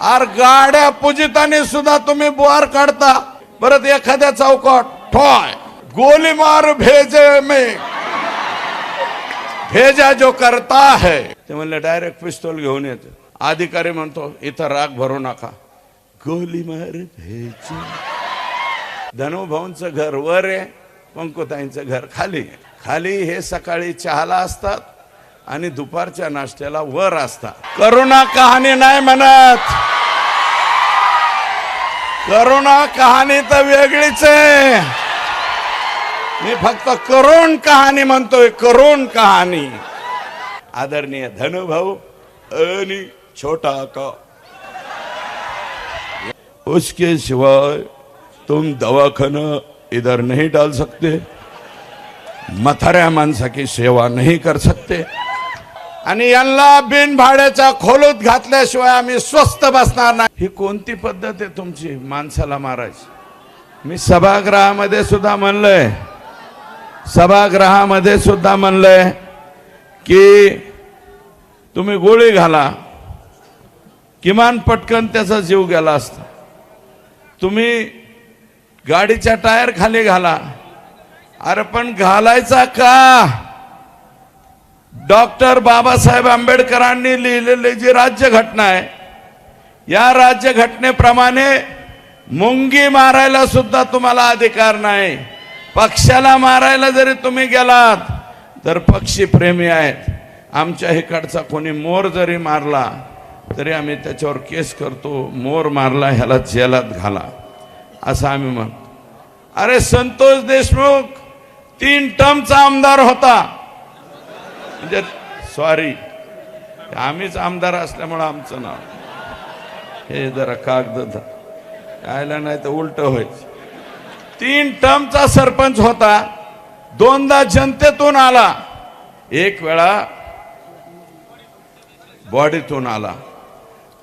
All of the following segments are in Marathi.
आर गाड्या पूजिताने सुद्धा तुम्ही बुवार काढता. परत एखाद्या चौकात ठॉय. गोली मार भेजे मे. भेजा जो करता है. ते म्हणले डायरेक्ट पिस्तोल घेऊन येते अधिकारी म्हणतो इथं राग भरू नका. गोली मार भेजे. धनुभाऊंचं घर वर आहे पंकुताईंचं घर खाली खाली हे सकाळी चहाला असतात. आणि दुपारच्या नाश्त्याला वर असता. करुणा कहाणी नाही म्हणत. करुणा कहाणी तर वेगळीच आहे. मी फक्त करुण कहाणी म्हणतोय करुण कहाणी. आदरणीय धनुभाऊ आणि छोटा का? उसके सिवाय तुम दवाखाना इधर नहीं डाल सकते। मथाऱ्या माणसाची सेवा नाही कर सकते। आणि यांना बिन खोलूत घातल्याशिवाय आम्ही स्वस्त बसणार नाही. ही कोणती पद्धत आहे तुमची? माणसाला मारायची. मी सभागृहामध्ये सुद्धा म्हणलंय. सभागृहामध्ये सुद्धा म्हणलंय की तुम्ही गोळी घाला. किमान पटकन त्याचा जीव गेला असता. तुम्ही गाडीच्या टायर खाली घाला. अरे पण घालायचा का? डॉक्टर बाबासाहेब आंबेडकरांनी लिहिलेली जी राज्यघटना आहे या राज्यघटनेप्रमाणे मुंगी मारायला सुद्धा तुम्हाला अधिकार नाही. पक्षाला मारायला जरी तुम्ही गेलात तर पक्षी प्रेमी आहेत. आमच्या इकडचा कोणी मोर जरी मारला तरी आम्ही त्याच्यावर केस करतो मोर मारला ह्याला जेलात घाला. असं आम्ही म्हणतो. अरे संतोष देशमुख तीन टर्मचा आमदार होता. म्हणजे सॉरी आम्हीच आमदार असल्यामुळं आमचं नाव. हे जरा कागद यायला नाही तर उलट व्हायचं. तीन टर्मचा सरपंच होता. दोनदा जनतेतून आला. एक वेळा बॉडीतून आला.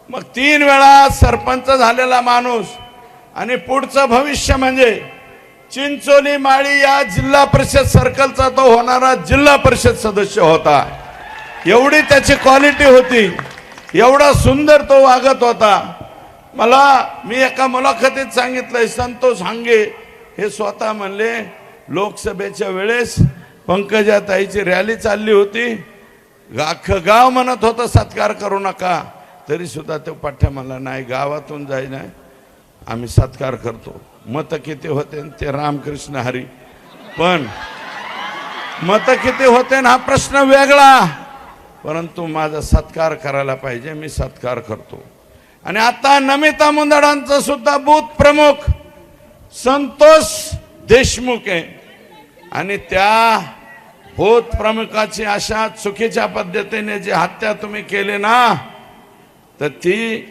मग तीन वेळा सरपंच झालेला माणूस आणि पुढचं भविष्य म्हणजे चिंचोली माळी या जिल्हा परिषद सर्कलचा तो होणारा जिल्हा परिषद सदस्य होता. एवढी त्याची क्वालिटी होती. एवढा सुंदर तो वागत होता. मला मी एका मुलाखतीत सांगितलंय संतोष हांगे हे स्वतः म्हणले लोकसभेच्या वेळेस पंकजाताईची रॅली चालली होती. अख्खं गाव म्हणत होतं सत्कार करू नका. तरी सुद्धा तो पाठ्या मला नाही गावातून जाई नाही आम्ही सत्कार करतो. मत किती होते ते रामकृष्ण हरी. पण मत किती होते हा प्रश्न वेगळा. परंतु माझा सत्कार करायला पाहिजे मी सत्कार करतो. आणि आता नमिता मुंदडांचं सुद्धा बूथ प्रमुख संतोष देशमुख आहे. आणि त्या बूथ प्रमुखाची अशा चुकीच्या पद्धतीने जी हत्या तुम्ही केली ना तर ती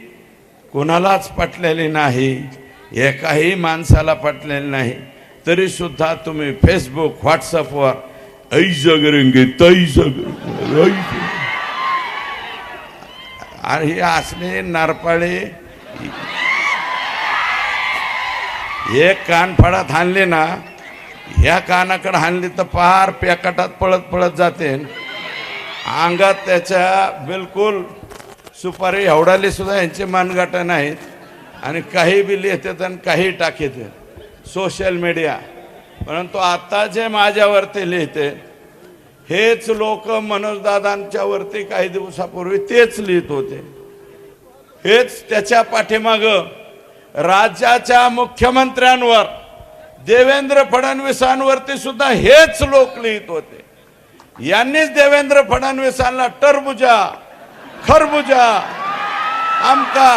कोणालाच पटलेली नाही एकाही माणसाला पटलेली नाही. तरी सुद्धा तुम्ही फेसबुक व्हॉट्सअपवर ऐ जगरंगे तई करेंगे, अरे आणि हे असले नारपाळे. एक कानफडात हाणले ना ह्या कानाकडे हाणली तर पार पेकाटात पळत पळत जाते. अंगात त्याच्या बिलकुल सुपारी एवढाले सुद्धा यांचे मानगाटा नाहीत. आणि काही बी लिहितात आणि काही टाकीत सोशल मीडिया परंतु आता जे माझ्यावरती लिहिते हेच लोक मनोजदादांच्या वरती काही दिवसापूर्वी तेच लिहित होते. हेच त्याच्या पाठीमाग राज्याच्या मुख्यमंत्र्यांवर देवेंद्र फडणवीसांवरती सुद्धा हेच लोक लिहित होते. यांनीच देवेंद्र फडणवीसांना टरबुजा खरबुजा. आमका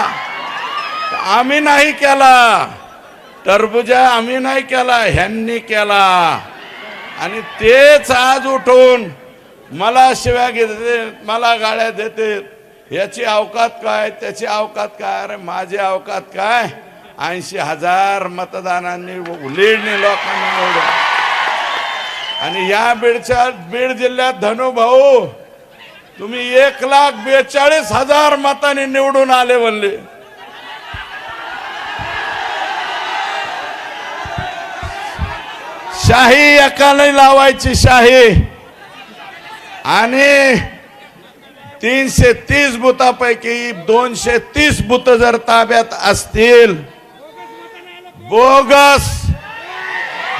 आम्ही नाही केला. टरबुजा आम्ही नाही केला ह्यांनी केला. आणि तेच आज उठून मला शिव्या घेते मला गाड्या देते. याची अवकात काय त्याची अवकात काय अरे माझी अवकात काय? ऐंशी हजार मतदानांनी लीडने लोकांनी आणि या बीडच्या बीड जिल्ह्यात धनुभाऊ तुम्ही एक लाख बेचाळीस हजार मताने निवडून आले म्हणले. शाही एकाला लावायची शाही. आणि तीनशे तीस बुथापैकी दोनशे तीस बुथ जर ताब्यात असतील बोगस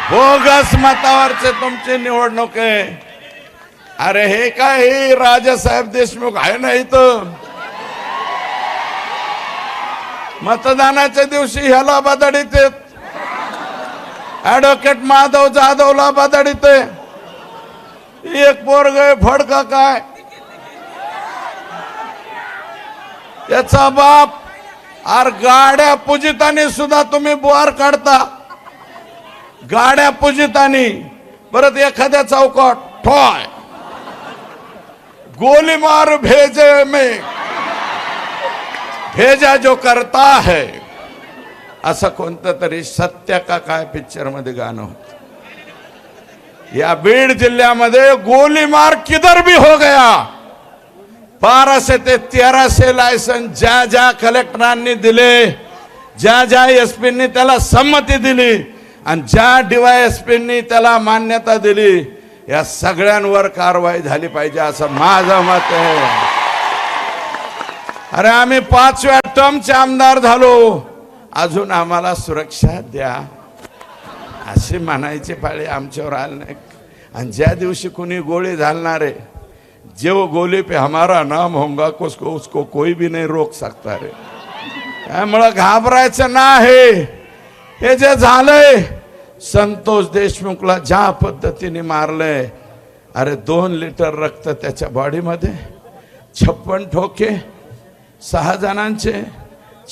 बोगस मतावरचे तुमची निवडणूक. आहे अरे हे काय हे राजासाहेब देशमुख आहे ना इथं? मतदानाच्या दिवशी ह्याला बदडीत ऍडव्होकेट माधव जाधवला बदडीत एक पोरग फडका काय? याचा बाप आर गाड्या पूजितानी सुद्धा तुम्ही बुवार काढता. गाड्या पूजितानी. परत एखाद्या चौकट ठोय. गोली मार भेजे में। भेजा जो करता है। असं कोणतं तरी सत्य का काय पिक्चरमध्ये गाणं होत? या बीड जिल्ह्यामध्ये गोलीमार किधर भी हो गया। बाराशे ते तेराशे लायसन ज्या ज्या कलेक्टरांनी दिले ज्या ज्या एसपींनी त्याला संमती दिली आणि ज्या डीवायएसपींनी त्याला मान्यता दिली या सगळ्यांवर कारवाई झाली पाहिजे असं माझं मत आहे. अरे आम्ही पाचव्या टर्मचे आमदार झालो. अजून आम्हाला सुरक्षा द्या. अशी म्हणायची पाळी आमच्यावर आली नाही. आणि ज्या दिवशी कोणी गोळी घालणारे जेव गोली पे हमारा नाम होगा उसको उसको कोई भी नाही रोक सकता रे. त्यामुळं घाबरायचं नाही. हे जे झालंय संतोष देशमुखला ज्या पद्धतीने मारलंय अरे दोन लिटर रक्त त्याच्या बॉडीमध्ये छप्पन ठोके सहा जणांचे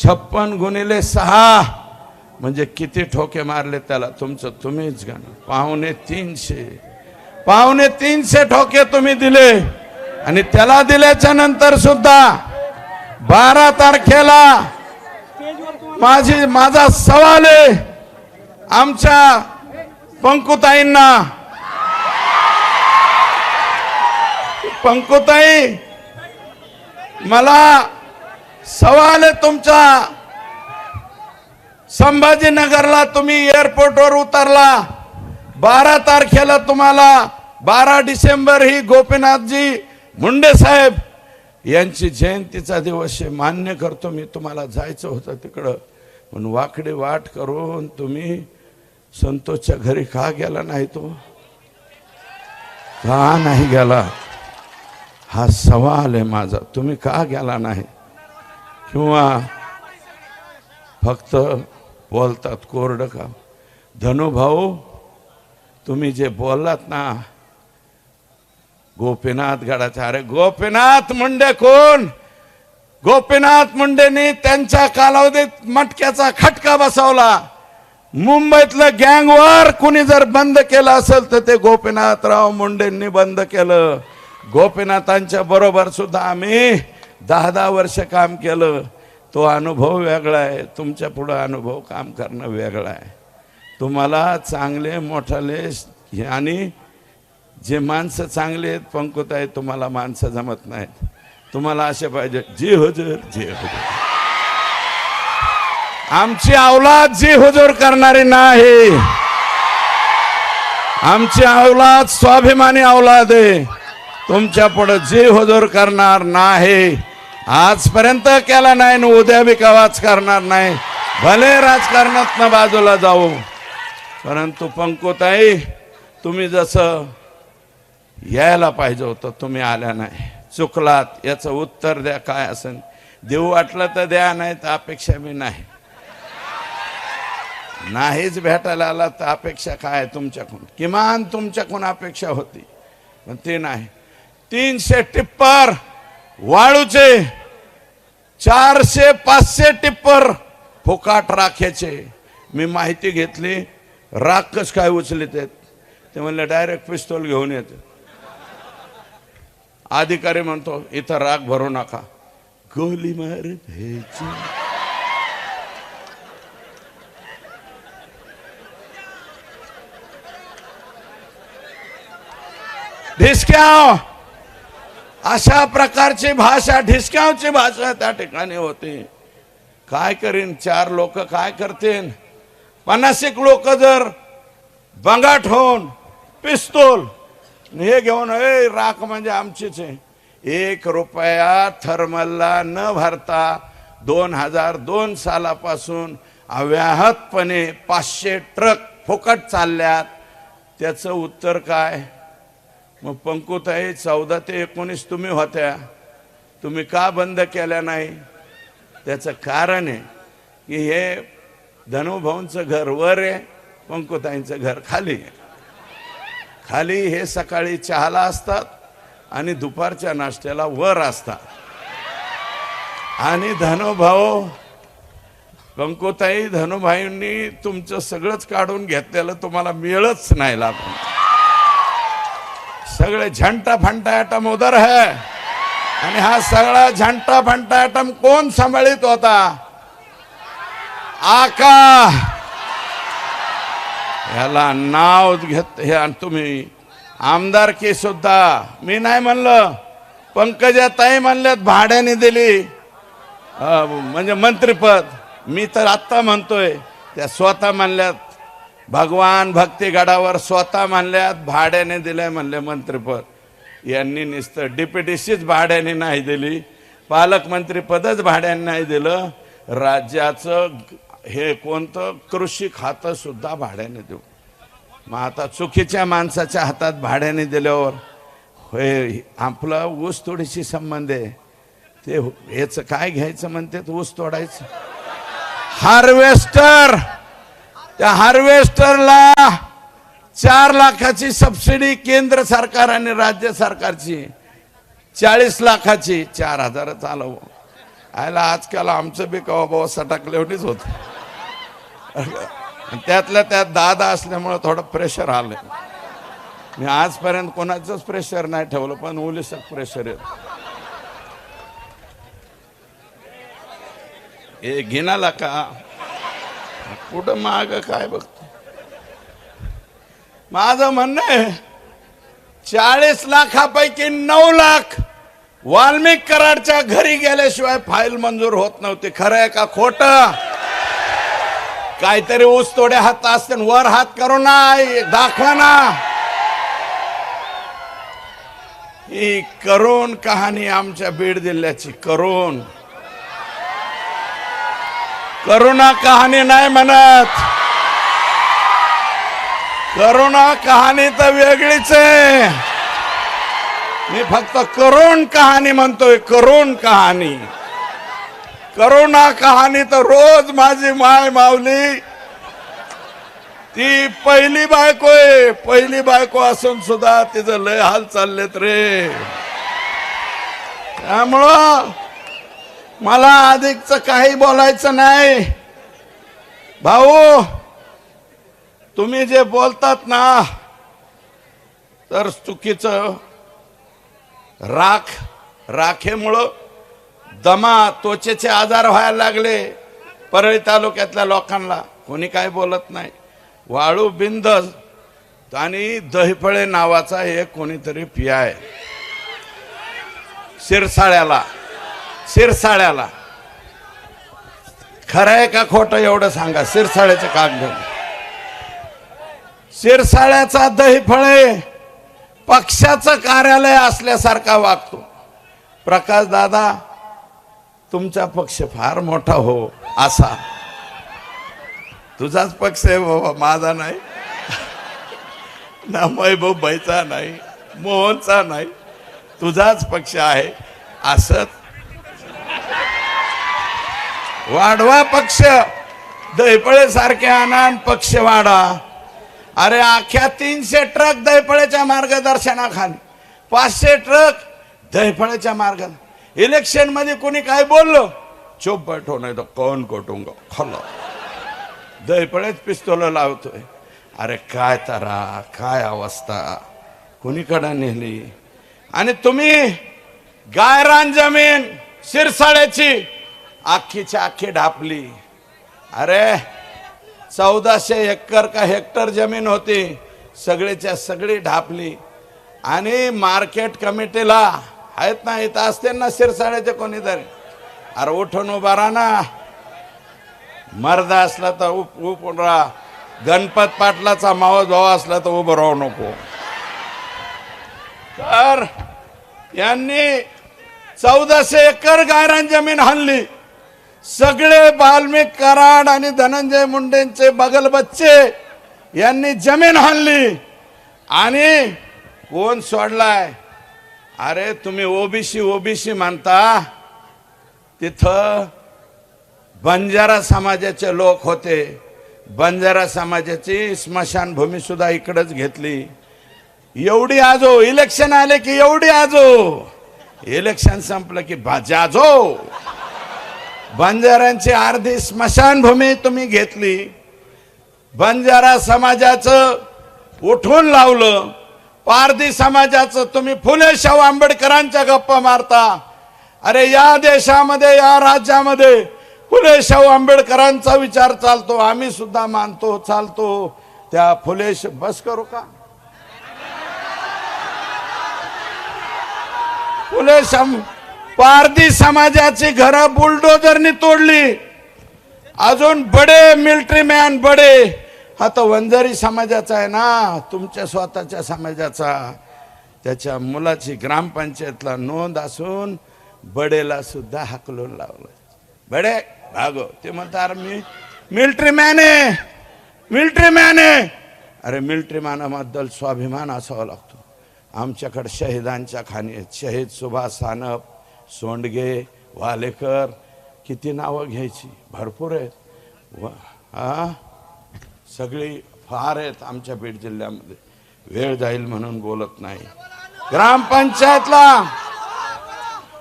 छप्पन गुणिले सहा. म्हणजे किती ठोके मारले त्याला? तुमचं तुम्हीच गण. पाहुणे तीनशे. पाहुणे तीनशे ठोके तुम्ही दिले. आणि त्याला दिल्याच्या नंतर सुद्धा बारा तारखेला माझी माझा सवाल आहे आमच्या पंकुताईंना. पंकुताई मला सवाल आहे तुमचा. संभाजीनगरला तुम्ही एअरपोर्टवर उतरला. बारा तारखेला तुम्हाला बारा डिसेंबर ही गोपीनाथजी मुंडे साहेब यांची जयंतीचा दिवस आहे. मान्य करतो मी तुम्हाला जायचं होतं तिकडं. पण वाकडी वाट करून तुम्ही संतोषच्या घरी का गेला नाही तो? का नाही गेला? हा सवाल आहे माझा. तुम्ही का गेला नाही? किंवा फक्त बोलतात कोरडं का धनुभाऊ तुम्ही जे बोललात ना गोपीनाथ गडाचा अरे गोपीनाथ मुंडे कोण? गोपीनाथ मुंडेनी त्यांच्या कालावधीत मटक्याचा खटका बसवला. मुंबईतलं गँगवर कुणी जर बंद केलं असेल तर ते गोपीनाथराव मुंडेंनी बंद केलं. गोपीनाथांच्या बरोबर सुद्धा आम्ही दहा दहा वर्ष काम केलं. तो अनुभव वेगळा आहे. तुमच्या पुढं अनुभव काम करणं वेगळं आहे. तुम्हाला चांगले मोठाले आणि जे माणसं चांगले आहेत पंकुत आहेत तुम्हाला माणसं जमत नाहीत. तुम्हाला असे पाहिजे जी हजर जी हजर. आमची अवलाद जी हुजूर करणारी नाही. आमची अवलाद स्वाभिमानी अवलाद आहे. तुमच्यापुढे जी हुजूर करणार नाही आजपर्यंत केला नाही आणि उद्या बी कवाच करणार नाही. भले राजकारणात बाजूला जाऊ परंतु पंकुताई तुम्ही जसं यायला पाहिजे होतं तुम्ही आल्या नाही. चुकलात याचं उत्तर द्या काय असेल. देऊ वाटलं तर द्या नाही तर अपेक्षा मी नाही. नाहीच भेटायला आला तर अपेक्षा काय तुमच्याकडून? किमान तुमच्याकडून अपेक्षा होती पण ते नाही. तीनशे टिप्पर वाळूचे चारशे पाचशे टिप्पर फुकाट राख्याचे मी माहिती घेतली राख काय उचलित आहेत? ते म्हणले डायरेक्ट पिस्तोल घेऊन येते अधिकारी म्हणतो इथं राख भरू नका. गोली मार भेची ढिसक्याव. अशा प्रकारची भाषा ढिसक्यावची भाषा त्या ठिकाणी होती. काय करीन? चार लोक काय करतील? पन्नास एक लोक जर बंगाट होऊन पिस्तूल हे घेऊन ए राख म्हणजे आमचीच आहे. एक रुपया थर्मलला न भरता दोन हजार दोन सालापासून अव्याहतपणे पाचशे ट्रक फुकट चालल्यात. त्याचं उत्तर काय? मग पंकुताई चौदा ते एकोणीस तुम्ही होत्या. तुम्ही का बंद केल्या नाही? त्याचं कारण आहे की हे धनुभाऊंचं घर वर आहे पंकुताईंचं घर खाली आहे. खाली हे सकाळी चहाला असतात आणि दुपारच्या नाश्त्याला वर असतात. आणि धनुभाऊ पंकुताई धनुभाईंनी तुमचं सगळंच काढून घेतलेलं तुम्हाला मिळच नाही लागून सगळे झंटा फंटा ॲटम उदर है। आणि हा सगळा झंटा फंटा ॲटम कोण सांभाळीत होता? आका। ह्याला नाव घेत हे आणि तुम्ही आमदारकी सुद्धा? मी नाही म्हणलं. पंकजा ताई म्हणल्यात भाड्याने दिली. म्हणजे मंत्रीपद. मी तर आत्ता म्हणतोय त्या स्वतः म्हणल्यात भगवान भक्तीगडावर स्वतः म्हणल्यात भाड्याने दिलंय म्हणले मंत्रीपद. यांनी नुसतं डिप्युटीशीच भाड्याने नाही दिली. पालकमंत्रीपदच भाड्याने नाही दिलं. राज्याचं हे कोणतं कृषी खातं सुद्धा भाड्याने देऊ. मग आता चुकीच्या माणसाच्या हातात भाड्याने दिल्यावर हे आपला ऊस तोडीशी संबंध आहे. ते ह्याचं काय घ्यायचं म्हणते? ऊस तोडायचं. हार्वेस्टर! त्या हार्वेस्टरला चार लाखाची सबसिडी केंद्र सरकार आणि राज्य सरकारची. चाळीस लाखाची. चार हजार आलं आयला आजकाल आमचं बी कवा बाबा सटाकलेवणीच होत. त्यातल्या त्यात दादा असल्यामुळं थोडं प्रेशर आलं मी आजपर्यंत कोणाचंच प्रेशर नाही ठेवलं पण ओलिसक प्रेशर येत. हे घेणाला का? कुठं माग काय बघतो? माझं म्हणणं आहे चाळीस लाखापैकी नऊ लाख वाल्मिक कराडच्या घरी गेल्याशिवाय फाईल मंजूर होत नव्हती. खरं आहे का खोट? काहीतरी ऊस तोडे हात असते वर हात करू ना दाखवा ना. ही करून कहाणी आमच्या बीड जिल्ह्याची करून करुणा कहाणी नाही म्हणत. करुणा कहाणी तर वेगळीच आहे. मी फक्त करुण कहाणी म्हणतोय करुण कहाणी. करुणा कहाणी तर रोज माझी माय मावली ती पहिली बायको आहे. पहिली बायको असून सुद्धा तिचं लय हाल चाललेत रे. त्यामुळं मला अधिकच काही बोलायचं नाही. भाऊ तुम्ही जे बोलतात ना तर चुकीचं. राख राखेमुळं दमा त्वचेचे आजार व्हायला लागले परळी तालुक्यातल्या लोकांना. कोणी काय बोलत नाही. वाळू बिंद आणि दहीफळे नावाचा एक कोणीतरी पियाय शिरसाळ्याला. शिरसाळ्याला. खरं आहे का खोटं एवढं सांगा सिरसाळ्याचं कागद. शिरसाळ्याचा दहीफळे पक्षाचं कार्यालय असल्यासारखा वागतो. प्रकाश दादा तुमचा पक्ष फार मोठा हो असा. तुझाच पक्ष आहे बाबा माझा नाही. ना मैबाईचा नाही मोहनचा नाही. तुझाच पक्ष आहे असंच वाढवा पक्ष. दैपळे सारखे आनंद पक्ष वाढा. अरे अख्ख्या तीनशे ट्रक दैपळेच्या मार्गदर्शनाखाली. पाचशे ट्रक दैफळ्याच्या मार्गात इलेक्शनमध्ये कोणी काय बोललो? चुप बैठो नाही तर कोण कोटुंग खल्लो. दैफळेच पिस्तोल लावतोय. अरे काय तारा काय अवस्था? कुणीकडं नेली? आणि तुम्ही गायरान जमीन शिरसाळ्याची अख्खीच्या अख्खी ढापली. अरे चौदाशे एकर का हेक्टर जमीन होती सगळीच्या सगळी ढापली. आणि मार्केट कमिटीला आहेत ना इथं असते ना शिरसाळ्याचे कोणीतरी. अरे उठून उभा राहा ना. मर्द असला तर उप उप राहा. गणपत पाटलाचा मावस भाऊ असला तर उभं राहू नको. तर यांनी चौदाशे एकर गायरान जमीन हल्ली सगळे वाल्मिक कराड आणि धनंजय मुंडेंचे बगल बच्चे यांनी जमीन हल्ली आणि कोण सोडलाय? अरे तुम्ही ओबीसी ओबीसी म्हणता तिथं बंजारा समाजाचे लोक होते. बंजारा समाजाची स्मशानभूमी सुद्धा इकडंच घेतली. एवढी आजो इलेक्शन आले की एवढी आजो. इलेक्शन संपलं की भाजाजो बंजाऱ्यांची अर्धी स्मशानभूमी तुम्ही घेतली. बंजारा समाजाचं उठून लावलं. पारधी समाजाचं तुम्ही फुले शाहू आंबेडकरांच्या गप्पा मारता. अरे या देशामध्ये या राज्यामध्ये फुले शाहू आंबेडकरांचा विचार चालतो. आम्ही सुद्धा मानतो चालतो. त्या फुले बस करू का? फुले शाहू पारधी समाजाची घरं बुलडोजरनी तोडली. अजून बडे मिलिटरी मॅन बडे. हा तो वंजारी समाजाचा आहे ना तुमच्या स्वतःच्या समाजाचा. त्याच्या मुलाची ग्रामपंचायतला नोंद असून बडेला सुद्धा हाकलून लावलं. बडे भागो. ते म्हणतात मी मिलिटरी मॅन आहे. मिलिटरी मॅन आहे. अरे मिलिटरी मॅनाबद्दल स्वाभिमान असावा लागतो. आमच्याकडे शहीदांच्या खाणी आहेत. शहीद सुभाष सानप सोंडगे वालेकर किती नावं घ्यायची? भरपूर आहेत. व हा? सगळी फार आहेत आमच्या बीड जिल्ह्यामध्ये. वेळ जाईल म्हणून बोलत नाही. ग्रामपंचायतला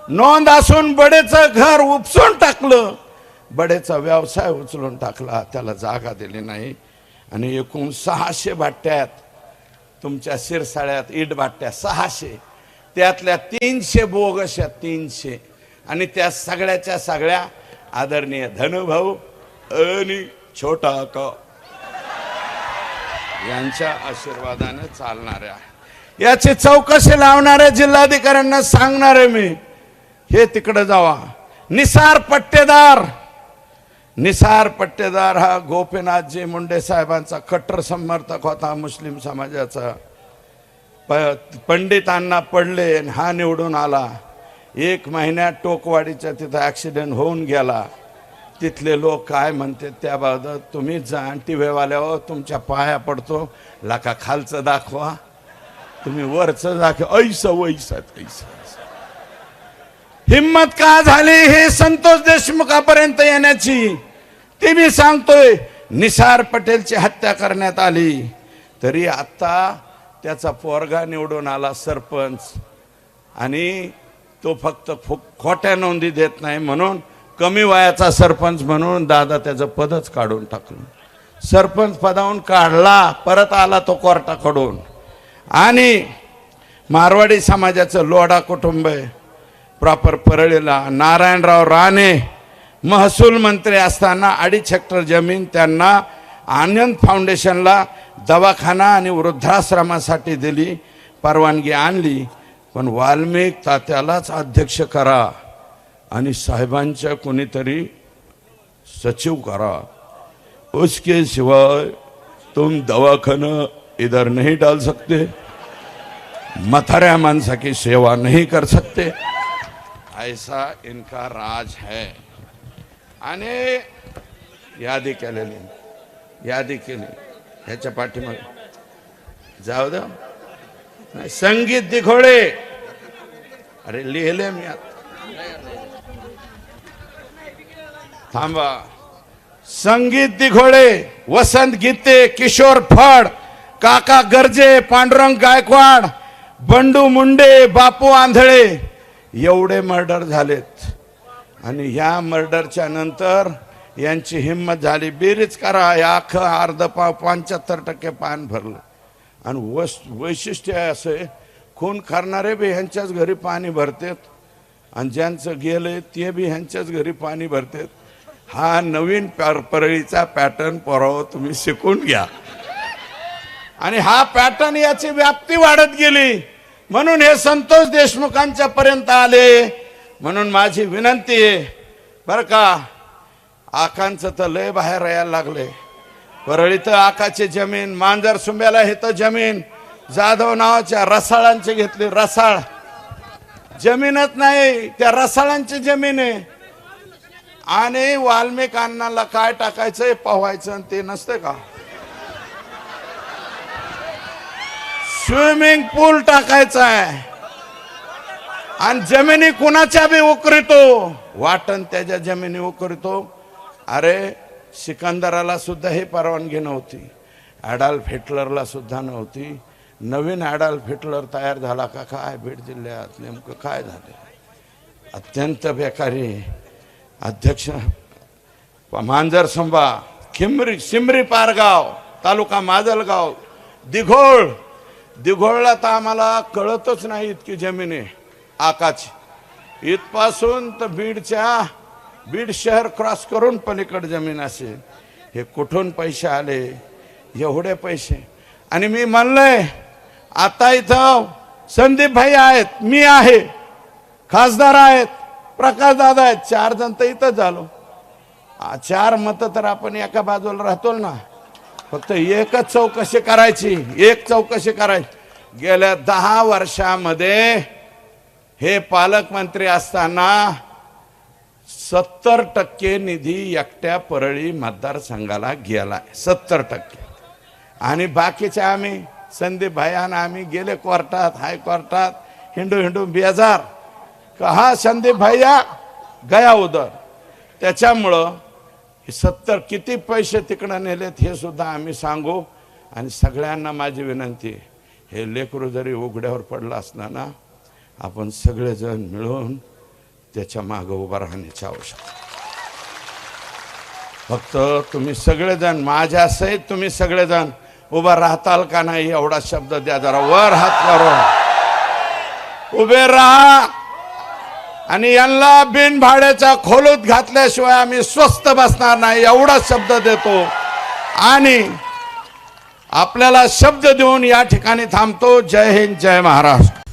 नोंद असून बडेचं घर उपसून टाकलं. बडेचा व्यवसाय उचलून टाकला. त्याला जागा दिली नाही. आणि एकूण सहाशे भाट्यात तुमच्या शिरसाळ्यात ईट भाट्या सहाशे. त्यातल्या तीनशे बोगस आहेत तीनशे. आणि त्या सगळ्याच्या सगळ्या आदरणीय धनुभाऊ आणि छोटा का यांच्या आशीर्वादाने चालणाऱ्या याची चौकशी लावणाऱ्या जिल्हाधिकाऱ्यांना सांगणार आहे मी. हे तिकडे जावा. निसार पट्टेदार. निसार पट्टेदार हा गोपीनाथजी मुंडे साहेबांचा कट्टर समर्थक होता मुस्लिम समाजाचा. प- पंडितांना पडले आणि हा निवडून आला. एक महिन्यात टोकवाडीच्या तिथं ॲक्सिडेंट होऊन गेला. तिथले लोक काय म्हणते त्याबाबत तुम्हीच जा आणि टी व्हीवाल्यावर हो, तुमच्या पाया पडतो. लाका खालचं दाखवा. तुम्ही वरचं दाखवा. ऐस वैस ऐस हिम्मत का झाली हे संतोष देशमुखापर्यंत येण्याची? ती मी सांगतोय निसार पटेलची हत्या करण्यात आली. तरी आता त्याचा पोरगा निवडून आला सरपंच. आणि तो फक्त फो खोट्या नोंदी देत नाही म्हणून कमी वयाचा सरपंच म्हणून दादा त्याचं पदच काढून टाकलं. सरपंच पदावून काढला परत आला तो कोर्टाकडून. आणि मारवाडी समाजाचं लोढा कुटुंब आहे. प्रॉपर परळीला नारायणराव राणे महसूल मंत्री असताना अडीच हेक्टर जमीन त्यांना आनंद फाउंडेशनला दवाखाना आणि वृद्धाश्रमासाठी दिली परवानगी आणली पण वाल्मिक तात्यालाच अध्यक्ष करा आणि साहेबांच्या कोणीतरी सचिव करा. उसके सिवाय तुम दवाखाना इधर नहीं डाल सकते. मथाऱ्या माणसा की सेवा नहीं कर सकते. ऐसा इनका राज है. आणि यादी केलेली यादी केली ह्याच्या पाठीमाग. जाऊ द्या संगीत दिघोळे अरे लिहिले मी आता. थांबा. संगीत दिघोळे वसंत गीते किशोर फड काका गर्जे पांडुरंग गायकवाड बंडू मुंडे बापू आंधळे. एवढे मर्डर झालेत. आणि ह्या मर्डरच्या नंतर यांची हिंमत झाली. बेरीज करा. या अख्खं अर्ध पाव पंच्याहत्तर टक्के पान भरलं. आणि वस वैशिष्ट्य आहे असे खून करणारे बी ह्यांच्याच घरी पाणी भरतात. आणि ज्यांचं गेलंय ते बी ह्यांच्याच घरी पाणी भरतात. हा नवीन परळीचा पॅटर्न पराव तुम्ही शिकून घ्या. आणि हा पॅटर्न याची व्याप्ती वाढत गेली. म्हणून हे संतोष देशमुखांच्या पर्यंत आले. म्हणून माझी विनंती आहे बरं का? आकांचं तर लय बाहेर यायला लागले. तर आकाची जमीन मांजर सुंब्याला हे तर जमीन. जाधव नावाच्या रसाळांची घेतली रसाळ. जमीनच नाही त्या रसाळांची जमीन आहे. आणि वाल्मिक अण्णाला काय टाकायचंय पोहायचं आणि ते नसतं का? स्विमिंग पूल टाकायचा आहे आणि जमिनी कुणाच्या बी उकरितो? वाटण त्याच्या जमिनी उकरितो. अरे सिकंदराला सुद्धा ही परवानगी नव्हती. ॲडॉल्फ हिटलरला सुद्धा नव्हती. नवीन ॲडॉल्फ हिटलर तयार झाला का? काय बीड जिल्ह्यात नेमकं काय झालं? अत्यंत बेकारी. अध्यक्ष मांजर संभा खिमरी सिमरी पारगाव तालुका माजलगाव दिघोळ. दिघोळला तर आम्हाला कळतच नाही इतकी जमीन. आहे आकाची इथपासून तर बीडच्या बीड शहर क्रॉस करून पलीकड जमीन असेल हे कुठून पैसे आले? एवढे पैसे. आणि मी म्हणलंय आता इथं संदीप भाई आहेत मी आहे. खासदार आहेत प्रकाश दादा आहेत चार जण तर इथंच झालो. चार मतं तर आपण एका बाजूला राहतो ना. फक्त एकच चौकशी करायची एक चौकशी करायची. गेल्या दहा वर्षामध्ये हे पालकमंत्री असताना सत्तर टक्के निधी एकट्या परळी मतदारसंघाला गेला सत्तर टक्के. आणि बाकीचे आम्ही संदीप भायानं आम्ही गेले कोर्टात हायकोर्टात हिंडू हिंडू बेजार. का हा संदीप भैया गया उदर. त्याच्यामुळं हे सत्तर किती पैसे तिकडं नेलेत हे सुद्धा आम्ही सांगू. आणि सगळ्यांना माझी विनंती हे लेकरू जरी उघड्यावर पडलं असलं ना आपण सगळेजण मिळून त्याच्या मागं उभं राहण्याची आवश्यकता फक्त तुम्ही सगळेजण माझ्या सहित तुम्ही सगळेजण उभं राहताल का नाही एवढा शब्द द्या जरा वर हात करून उभे राहा. आणि यांना बिन भाड्याच्या खोलूत घातल्याशिवाय आम्ही स्वस्त बसणार नाही एवढा शब्द देतो. आणि आपल्याला शब्द देऊन या ठिकाणी थांबतो. जय हिंद जय महाराष्ट्र.